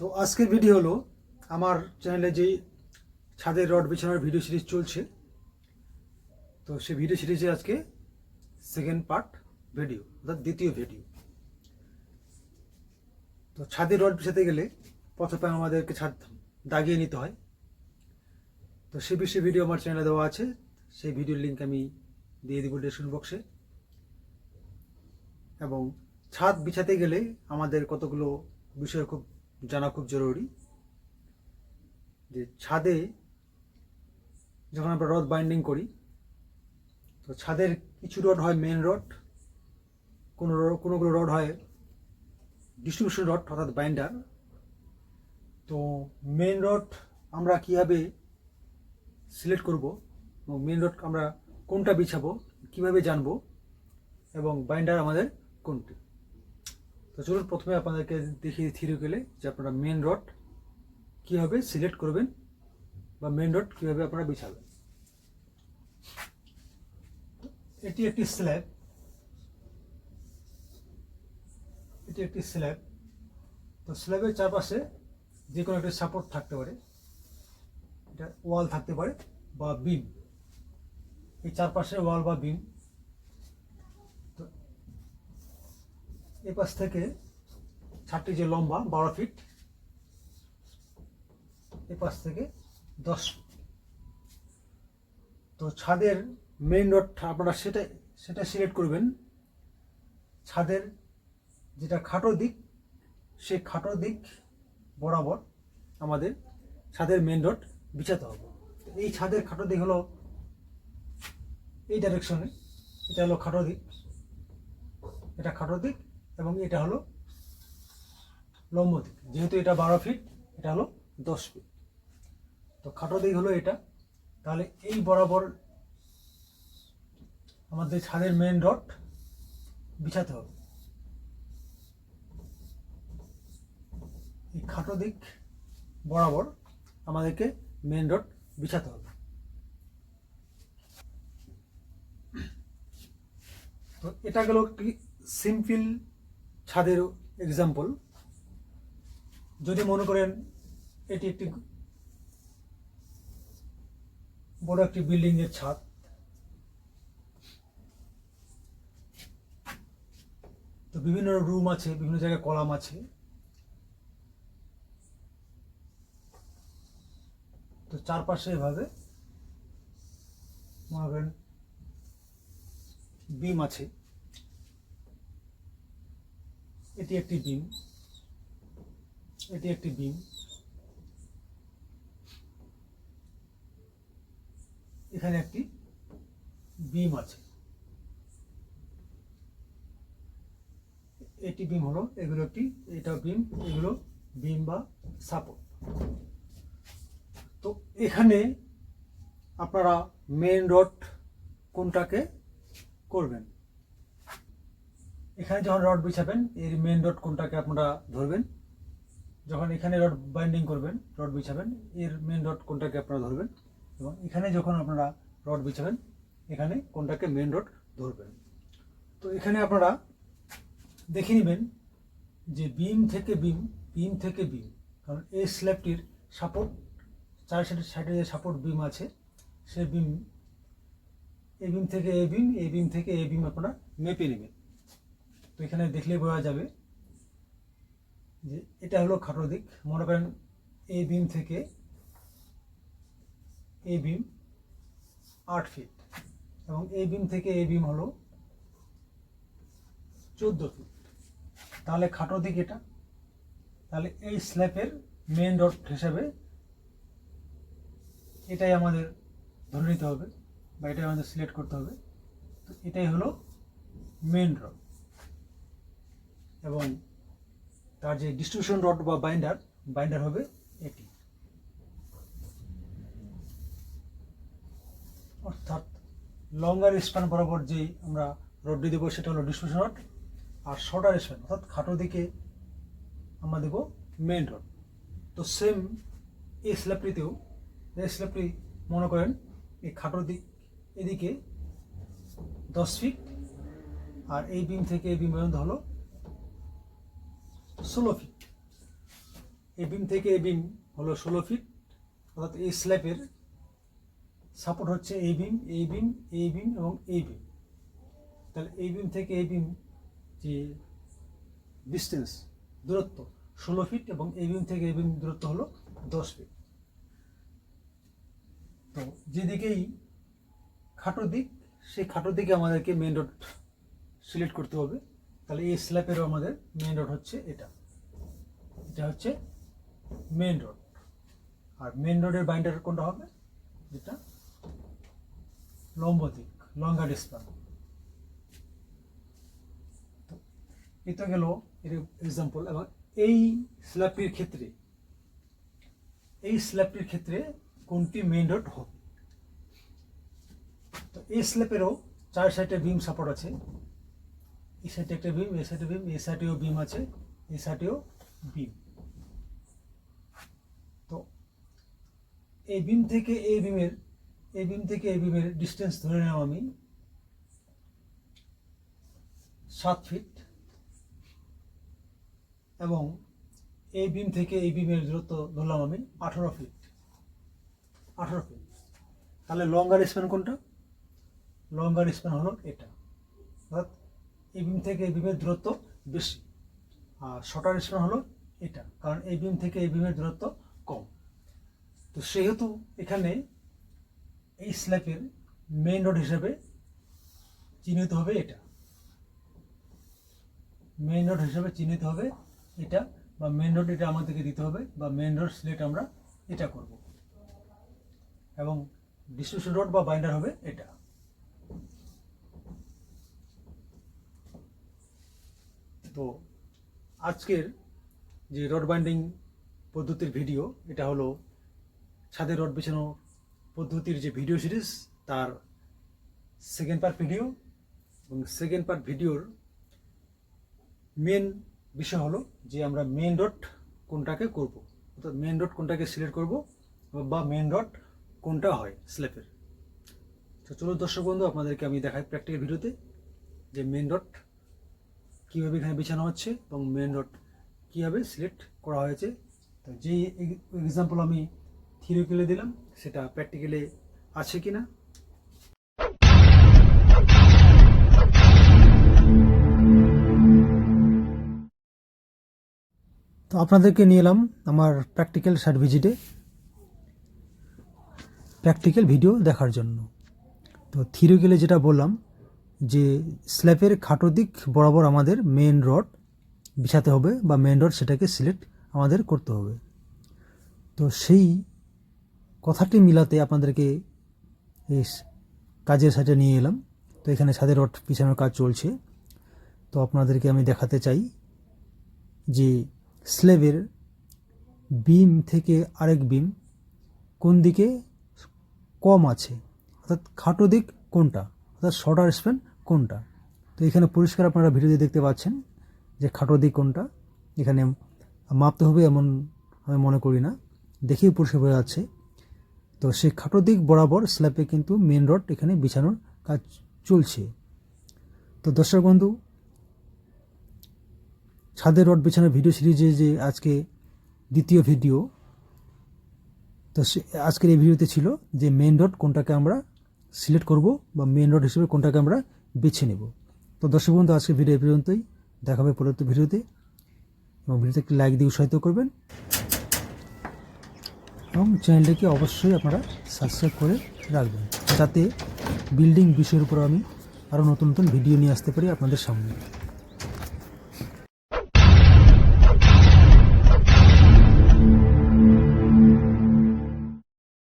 তো আজকের ভিডিও হলো আমার চ্যানেলে যে ছাদের রড বিছানোর ভিডিও সিরিজ চলছে। তো সেই ভিডিও সিরিজে আজকে সেকেন্ড পার্ট ভিডিও অর্থাৎ দ্বিতীয় ভিডিও তো ছাদের রড বিছাতে গেলে প্রথমে আমাদেরকে ছাদ দাগিয়ে নিতে হয়। তো সে বিষয়ে ভিডিও আমার চ্যানেলে দেওয়া আছে, সেই ভিডিওর লিঙ্ক আমি দিয়ে দিব ডিসক্রিপশন বক্সে এবং ছাদ বিছাতে গেলে আমাদের কতগুলো বিষয় খুব জানা খুব জরুরি। যে ছাদে যখন আমরা রড বাইন্ডিং করি, তো ছাদের কিছু রড হয় মেন রড, কোনো কোনোগুলো রড হয় ডিস্ট্রিবিউশন রড অর্থাৎ বাইন্ডার তো মেন রড আমরা কীভাবে সিলেক্ট করব এবং মেন রড আমরা কোনটা বিছাবো, কীভাবে জানব এবং বাইন্ডার আমাদের কোনটি? তো চলুন প্রথমে আপনাদেরকে দেখিয়ে থিওরিক্যালে যে আপনারা মেন রড কীভাবে সিলেক্ট করবেন বা মেন রড কীভাবে আপনারা বিছাবেন। এটি একটি স্ল্যাব এটি একটি স্ল্যাব তো স্ল্যাবের চারপাশে যে কোনো একটা সাপোর্ট থাকতে পারে। এটা ওয়াল থাকতে পারে বা বিম এই চারপাশে ওয়াল বা বিম এ পাশ থেকে ছাদটি যে লম্বা, বারো ফিট, এ পাশ থেকে দশ তো ছাদের মেইন রড আপনারা সেটা সেটা সিলেক্ট করবেন। ছাদের যেটা খাটো দিক, সেই খাটো দিক বরাবর আমাদের ছাদের মেইন রড বিছাতে হবে। এই ছাদের খাটো দিক হলো এই ডাইরেকশনে এটা হলো খাটো দিক। এটা খাটো দিক এবং এটা হলো লম্ব দিক। যেহেতু এটা বারো ফিট এটা হলো দশ ফিট তো খাটো দিক হলো এটা। তাহলে এই বরাবর আমাদের ছাদের মেন রড বিছাতে হবে। এই খাটো দিক বরাবর আমাদেরকে মেন রড বিছাতে হবে। তো এটা গেল একটি সিম্পল ছাদের এক্সাম্পল যদি মনে করেন এটি একটি বড় একটি বিল্ডিং এর ছাদ, তো বিভিন্ন রুম আছে, বিভিন্ন জায়গায় কলাম আছে, তো চারপাশে এভাবে মনে করেন বিম আছে। এটি একটি বিম। এটি একটি বিম। এখানে একটি বিম আছে। এটি বিম হলো, এগুলো একটি এটা বিম, এগুলো বিম বা সাপোর্ট তো এখানে আপনারা মেন রড কোনটাকে করবেন? এখানে যখন রড বিছাবেন, এর মেন রড কোনটাকে আপনারা ধরবেন? যখন এখানে রড বাইন্ডিং করবেন রড বিছাবেন, এর মেন রড কোনটাকে আপনারা ধরবেন? এবং এখানে যখন আপনারা রড বিছাবেন, এখানে কোনটাকে মেন রড ধরবেন? তো এখানে আপনারা দেখে নেবেন যে বিম থেকে বিম বিম থেকে বিম কারণ এই স্ল্যাবটির সাপোর্ট, চার সাইডে সাইডে যে সাপোর্ট বিম আছে, সে বিম এই বিম থেকে এ বিম এই বিম থেকে এ বিম আপনারা মেপে নেবেন। তো এখানে দেখলে বোঝা যাবে যে এটা হলো খাটো দিক। মনে করেন এই বিম থেকে এই বিম আট ফিট এবং এই বিম থেকে এই বিম হলো চোদ্দ ফিট তাহলে খাটো দিক এটা। তাহলে এই স্ল্যাপের মেন রড হিসাবে এটাই আমাদের ধরে নিতে হবে বা এটাই আমাদের সিলেক্ট করতে হবে। তো এটাই হলো মেন রড এবং তার যে ডিস্ট্রিবিউশন রড বা বাইন্ডার বাইন্ডার হবে এটি। অর্থাৎ লঙ্গার স্প্যান বরাবর যে আমরা রডটি দেবো, সেটা হলো ডিস্ট্রিবিউশন রড আর শর্টার স্প্যান অর্থাৎ খাটো দিকে আমরা দেবো মেন রড তো সেম এই স্ল্যাবটিতেও এই স্ল্যাবটি মনে করেন, এই খাটো দিক এদিকে দশ ফিট আর এই বিম থেকে এই বিম পর্যন্ত হলো ষোলো ফিট এই বিম থেকে এই বিম হলো ষোলো ফিট অর্থাৎ এই স্ল্যাবের সাপোর্ট হচ্ছে এই বিম এই বিম এই বিম এবং এই বিম তাহলে এই বিম থেকে এই বিম যে ডিস্টেন্স দূরত্ব ষোলো ফিট এবং এই বিম থেকে এই বিম দূরত্ব হলো দশ ফিট তো যেদিকেই খাটো দিক, সেই খাটো দিকে আমাদেরকে মেন রোড সিলেক্ট করতে হবে। তাহলে এই স্ল্যাপেরও আমাদের মেন রোড হচ্ছে এটা। এটা হচ্ছে মেন রোড আর মেন রোডের বাইন্ডার কোনটা হবে? যেটা লম্ব দিক লঙ্গার স্প্যান এটা গেল এর এক্সাম্পল এবং এই স্ল্যাবটির ক্ষেত্রে, এই স্ল্যাবটির ক্ষেত্রে কোনটি মেইন রোড হবে? তো এই স্ল্যাবেরও চার সাইডে বিম সাপোর্ট আছে। এই সাইডে একটা বিম এই সাইডে বিম এই সাইডেও বিম আছে এই সাইডেও বিম তো এই বিম থেকে এই বিমের এই বিম থেকে এই বিমের ডিস্টেন্স ধরে নেওয়া আমি সাত ফিট এবং এই বিম থেকে এই বিমের দূরত্ব ধরলাম আমি আঠারো ফিট আঠারো ফিট তাহলে লঙ্গার স্প্যান কোনটা? লঙ্গার স্প্যান হলো এটা। অর্থাৎ এই বিম থেকে এই বিমের দূরত্ব বেশি। আর শর্টার স্প্যান হলো এটা, কারণ এই বিম থেকে এই বিমের দূরত্ব কম। তো সেহেতু এখানে এই স্ল্যাপের মেইন রোড হিসেবে চিহ্নিত হবে এটা। মেইন রোড হিসেবে চিহ্নিত হবে এটা বা মেইন রোড এটা আমাদেরকে দিতে হবে বা মেইন রোড সিলেক্ট আমরা এটা করব। এবং ডিস্ট্রিবিউশন রোড বা বাইন্ডার হবে এটা। তো আজকের যে রড বাইন্ডিং পদ্ধতির ভিডিও, এটা হলো ছাদের রড বিছানো পদ্ধতির যে ভিডিও সিরিজ, তার সেকেন্ড পার্ট ভিডিও এবং সেকেন্ড পার্ট ভিডিওর মেন বিষয় হলো যে আমরা মেন রড কোনটাকে করব। অর্থাৎ মেন রড কোনটাকে সিলেক্ট করব বা মেন রড কোনটা হয় স্ল্যাপের তো চলুন দর্শক বন্ধু, আপনাদেরকে আমি দেখাই প্র্যাকটিক্যাল ভিডিওতে যে মেন রড কীভাবে এখানে বিছানো হচ্ছে এবং মেন রোড কীভাবে সিলেক্ট করা হয়েছে। তো যেই এক্সাম্পল আমি থিওরিক্যালে দিলাম, সেটা প্র্যাকটিক্যালে আছে কি না তো আপনাদেরকে নিয়ে এলাম আমার প্র্যাকটিক্যাল সাইট ভিজিটে প্র্যাকটিক্যাল ভিডিও দেখার জন্য। তো থিওরিক্যালে যেটা বললাম যে স্ল্যাপের খাটো দিক বরাবর আমাদের মেন রড বিছাতে হবে বা মেন রড সেটাকে সিলেক্ট আমাদের করতে হবে। তো সেই কথাটি মিলাতে আপনাদেরকে এই কাজের সাথে নিয়ে এলাম। তো এখানে ছাদের রড পিছানোর কাজ চলছে। তো আপনাদেরকে আমি দেখাতে চাই যে স্লেবের বিম থেকে আরেক বিম কোন দিকে কম আছে, অর্থাৎ খাটো দিক কোনটা, অর্থাৎ শর্টার স্প্যান কোনটা? তো এখানে পরিষ্কার আপনারা ভিডিওতে দেখতে পাচ্ছেন যে খাটো দিক কোনটা। এখানে মাপতে হবে এমন আমি মনে করি না। দেখেই পরিষ্কার বোঝা যাচ্ছে। তো সেই খাটো দিক বরাবর স্ল্যাপে কিন্তু মেন রড এখানে বিছানোর কাজ চলছে। তো দর্শক বন্ধু ছাদের রড বিছানোর ভিডিও সিরিজে যে আজকে দ্বিতীয় ভিডিও তো সে- আজকের এই ভিডিওতে ছিল যে মেন রড কোনটাকে আমরা সিলেক্ট করব বা মেন রড হিসেবে কোনটাকে আমরা বেছে নেব। তো দর্শক বন্ধু, আজকে ভিডিও পর্যন্তই। পর্যন্তই দেখাবে পরবর্তী ভিডিওতে। এবং ভিডিওতে একটি লাইক দিয়ে উৎসাহিত করবেন। এবং চ্যানেলটিকে অবশ্যই আপনারা সাবস্ক্রাইব করে রাখবেন। যাতে বিল্ডিং বিষয়ের উপর আমি আরও নতুন নতুন ভিডিও নিয়ে আসতে পারি আপনাদের সামনে।